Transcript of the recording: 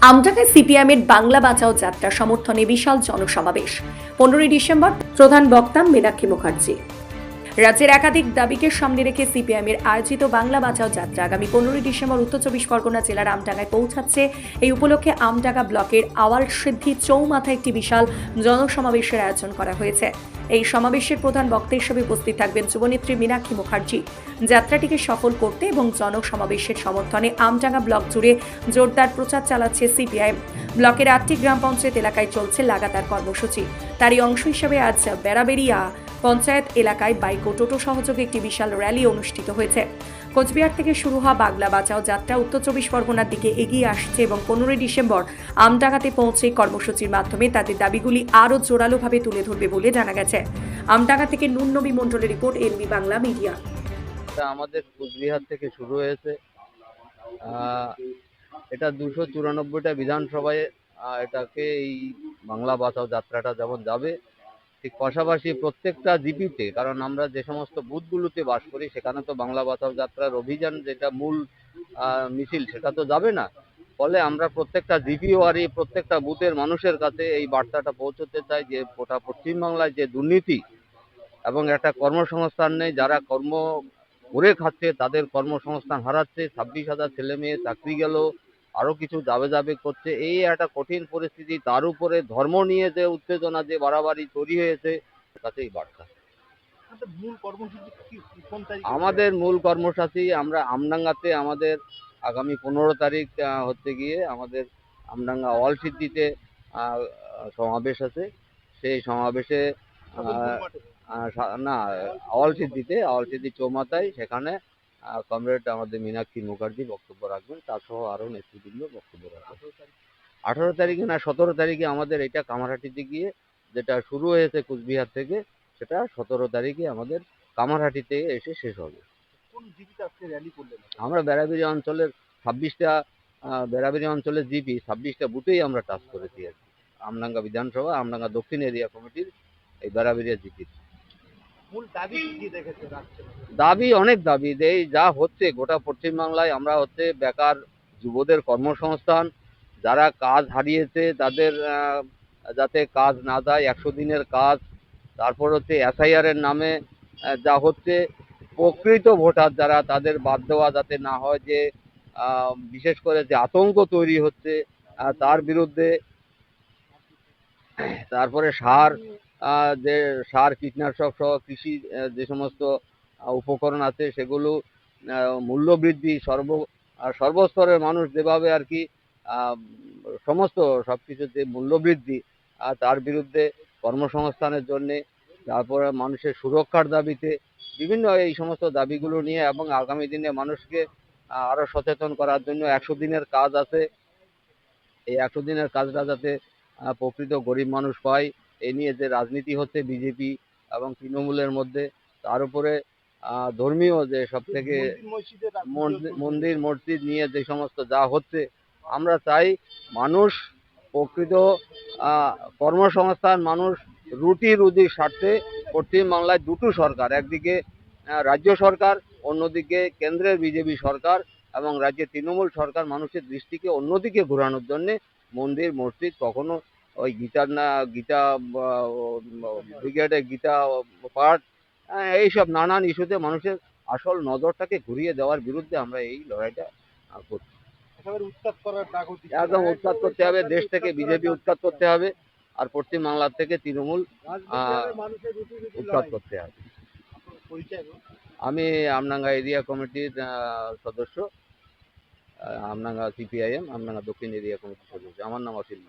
আমটাকায় CPM এর বাংলা বাঁচাও যাত্রা সমর্থনে বিশাল জনসমাবেশ। পনেরোই ডিসেম্বর প্রধান বক্তা মীনাক্ষী মুখার্জি। রাজ্যের একাধিক দাবিকে সামনে রেখে সিপিএম এর আয়োজিত বাংলা বাঁচাও যাত্রা আগামী পনেরোই ডিসেম্বর উত্তর চব্বিশ পরগনা জেলার আমডাঙ্গায় পৌঁছাচ্ছে। এই উপলক্ষে আমডাঙ্গা ব্লকের আওয়াল সিদ্ধি চৌমাথায় একটি বিশাল জনসমাবেশের আয়োজন করা হয়েছে। এই সমাবেশের প্রধান বক্তা হিসেবে উপস্থিত থাকবেন যুবনেত্রী মীনাক্ষী মুখার্জি। যাত্রাটিকে সফল করতে এবং জনসমাবেশের সমর্থনে আমডাঙ্গা ব্লক জুড়ে জোরদার প্রচার চালাচ্ছে সিপিআইএম। ব্লকের আটটি গ্রাম পঞ্চায়েত এলাকায় চলছে লাগাতার কর্মসূচি। তারই অংশ হিসেবে আজ বেড়াবেড়িয়া পঞ্চায়েত এলাকায় বাইক ও টোটো সহযোগে একটি বিশাল র্যালি অনুষ্ঠিত হয়েছে। কোচবিহার থেকে শুরু হওয়া বাংলা বাঁচাও যাত্রা উত্তর চব্বিশ পরগনার দিকে এগিয়ে আসছে এবং পনেরোই ডিসেম্বর আমডাঙ্গাতে পৌঁছে কর্মসূচির মাধ্যমে তাদের দাবিগুলি আরও জোরালোভাবে তুলে ধরবে বলে জানা গেছে। আমডাঙ্গা থেকে নুন নবী মণ্ডলের রিপোর্ট, এনবি বাংলা মিডিয়া। আমাদের কুচবিহার থেকে শুরু হয়েছে। এটা দুশো চুরানব্বইটা বিধানসভায় এটাকে এই বাংলা বাঁচাও যাত্রাটা যেমন যাবে ঠিক পাশাপাশি প্রত্যেকটা জিপিতে, কারণ আমরা যে সমস্ত বুথগুলোতে বাস করি, সেখানে তো বাংলা বাঁচাও যাত্রার অভিযান যেটা মূল মিছিল, সেটা তো যাবে না। ফলে আমরা প্রত্যেকটা জিপি ওয়ারি প্রত্যেকটা বুথের মানুষের কাছে এই বার্তাটা পৌঁছতে চাই যে, গোটা পশ্চিমবাংলায় যে দুর্নীতি এবং একটা কর্মসংস্থান নেই, যারা কর্ম করে খাচ্ছে, তাদের কর্মসংস্থান হারাচ্ছে। ছাব্বিশ হাজার ছেলে মেয়ে চাকরি গেল আরও কিছু যাবে যাবে করছে। এই একটা কঠিন পরিস্থিতি তার উপরে ধর্ম নিয়ে যে উত্তেজনা যে বাড়াবাড়ি তৈরি হয়েছে তাতেই বার্তা। আমাদের মূল কর্মসূচি আমরা আমডাঙ্গাতে আমাদের আগামী পনেরো তারিখ হচ্ছে গিয়ে আমাদের আমডাঙ্গা অল সিদ্ধিতে সমাবেশ আছে। সেই সমাবেশে না অল সিদ্ধিতে অল সিদ্ধি চৌমাথায় সেখানে কমরেড আমাদের মীনাক্ষী মুখার্জি বক্তব্য রাখবেন তার সহ আরও নেতৃবৃন্দ বক্তব্য রাখবেন। আঠারো তারিখে। না সতেরো তারিখে আমাদের এটা কামারহাটিতে গিয়ে যেটা শুরু হয়েছে কুচবিহার থেকে সেটা সতেরো তারিখে আমাদের কামারহাটিতে এসে শেষ হবে। আমরা বেড়াবেড়ি অঞ্চলের ছাব্বিশটা বেড়াবেড়ি অঞ্চলের জিপি ছাব্বিশটা বুথেই আমরা টাচ করেছি আর কি। আমডাঙ্গা বিধানসভা আমডাঙ্গা দক্ষিণ এরিয়া কমিটির এই বেড়াবেড়িয়া জিপি মূল দাবি অনেক দাবি এই যা হচ্ছে গোটা পশ্চিমবাংলায় আমরা হচ্ছে বেকার যুবদের কর্মসংস্থান, যারা কাজ হারিয়েছে তাদের যাতে কাজ না দেয় একশো দিনের কাজ, তারপর হচ্ছে এসআইআর এর নামে যা হচ্ছে প্রকৃত ভোটার যারা তাদের বাদ দেওয়া যাতে না হয়, যে বিশেষ করে যে আতঙ্ক তৈরি হচ্ছে তার বিরুদ্ধে, তারপরে সার যে সার কীটনাশক সহ কৃষি যে সমস্ত উপকরণ আছে সেগুলো মূল্য বৃদ্ধি সর্ব আর সর্বস্তরের মানুষ যেভাবে আর কি সমস্ত সব কিছুর যে মূল্য বৃদ্ধি আহ, তার বিরুদ্ধে কর্মসংস্থানের জন্যে তারপরে মানুষের সুরক্ষার দাবিতে বিভিন্ন এই সমস্ত দাবিগুলো নিয়ে এবং আগামী দিনে মানুষকে আরও সচেতন করার জন্য একশো দিনের কাজ আছে। এই একশো দিনের কাজটা যাতে প্রকৃত গরিব মানুষ পায় এ নিয়ে যে রাজনীতি হচ্ছে বিজেপি এবং তৃণমূলের মধ্যে তার উপরে ধর্মীয় যে সব থেকে মন্দির মসজিদ নিয়ে যে সমস্ত যা হচ্ছে আমরা চাই মানুষ প্রকৃত কর্মসংস্থান মানুষ রুটি রুজির স্বার্থে পশ্চিমবাংলায় দুটো সরকার একদিকে রাজ্য সরকার অন্যদিকে কেন্দ্রের বিজেপি সরকার এবং রাজ্যের তৃণমূল সরকার মানুষের দৃষ্টিকে অন্যদিকে ঘোরানোর জন্যে মন্দির মসজিদ কখনো ওই গীতার না গীতা ব্রিগেডে গীতা পাঠ আহ, এইসব নানান ইস্যুতে মানুষের আসল নজরটাকে ঘুরিয়ে দেওয়ার বিরুদ্ধে আমরা এই লড়াইটা করছি। একদম উৎখাত করতে হবে দেশ থেকে বিজেপি উৎখাত করতে হবে আর পশ্চিম বাংলার থেকে তৃণমূল উৎখাত করতে হবে। আমি আমনাঙ্গা এরিয়া কমিটির সদস্য আমনাঙ্গা সিপিআইএম আমনাঙ্গা দক্ষিণ এরিয়া কমিটির সদস্য। আমার নাম অসিল